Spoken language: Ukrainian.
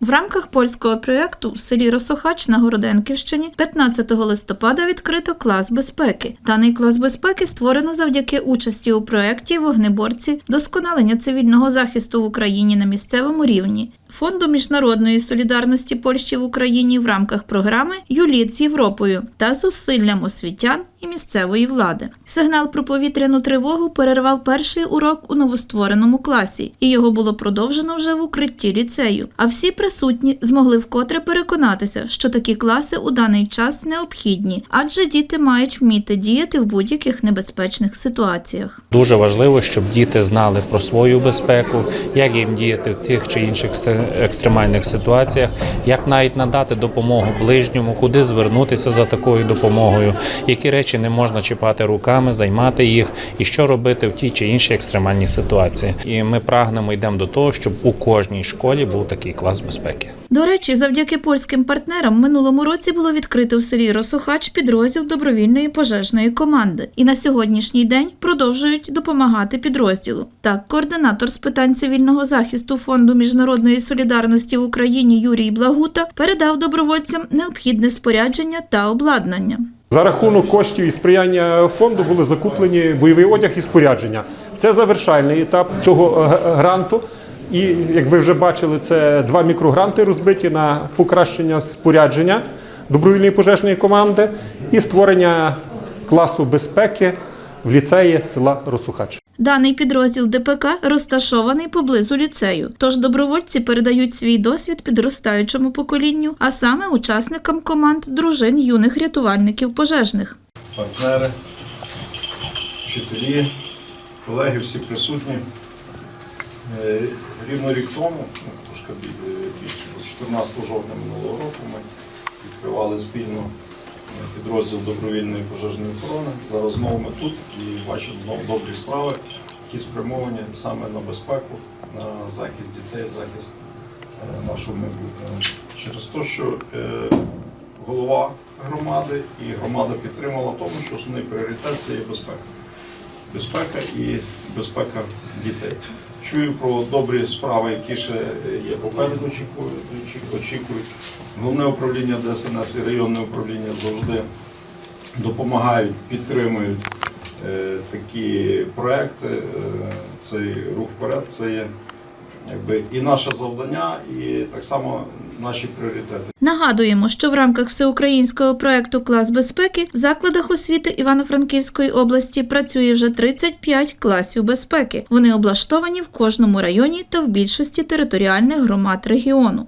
В рамках польського проєкту в селі Росохач на Городенківщині 15 листопада відкрито клас безпеки. Даний клас безпеки створено завдяки участі у проєкті вогнеборці досконалення цивільного захисту в Україні на місцевому рівні. Фонду міжнародної солідарності Польщі в Україні в рамках програми Юліт з Європою та зусиллям освітян і місцевої влади. Сигнал про повітряну тривогу перервав перший урок у новоствореному класі, і його було продовжено вже в укритті ліцею. А всі присутні змогли вкотре переконатися, що такі класи у даний час необхідні, адже діти мають вміти діяти в будь-яких небезпечних ситуаціях. Дуже важливо, щоб діти знали про свою безпеку, як їм діяти в тих чи інших ст- екстремальних ситуаціях, як навіть надати допомогу ближньому, куди звернутися за такою допомогою, які речі не можна чіпати руками, займати їх, і що робити в тій чи іншій екстремальній ситуації. І ми прагнемо йдемо до того, щоб у кожній школі був такий клас безпеки. До речі, завдяки польським партнерам минулому році було відкрито в селі Росохач підрозділ добровільної пожежної команди, і на сьогоднішній день продовжують допомагати підрозділу. Так, координатор з питань цивільного захисту фонду міжнародної солідарності в Україні Юрій Благута передав добровольцям необхідне спорядження та обладнання. За рахунок коштів і сприяння фонду були закуплені бойовий одяг і спорядження. Це завершальний етап цього е, гранту. І як ви вже бачили, це два мікрогранти розбиті на покращення спорядження добровільної пожежної команди і створення класу безпеки в ліцеї села Росухач. Даний підрозділ ДПК розташований поблизу ліцею, тож добровольці передають свій досвід підростаючому поколінню, а саме учасникам команд дружин юних рятувальників пожежних. партнери, вчителі, колеги, всі присутні. Е, Рівно рік тому, ну, трошки більше, 14 жовтня минулого року ми відкривали спільно е, підрозділ добровільної пожежної охорони. Зараз знову ми тут і бачимо добрі справи, які спрямовані саме на безпеку, на захист дітей, захист е, нашого майбутнього. Через те, що е, голова громади і громада підтримала тому, що основний пріоритет це є безпека. Безпека і безпека дітей. Чую про добрі справи, які ще є попереду, очікують. Головне управління ДСНС і районне управління завжди допомагають, підтримують е, такі проекти. Е, цей рух вперед це є якби і наше завдання, і так само наші пріоритети. Нагадуємо, що в рамках всеукраїнського проекту Клас безпеки в закладах освіти Івано-Франківської області працює вже 35 класів безпеки. Вони облаштовані в кожному районі та в більшості територіальних громад регіону.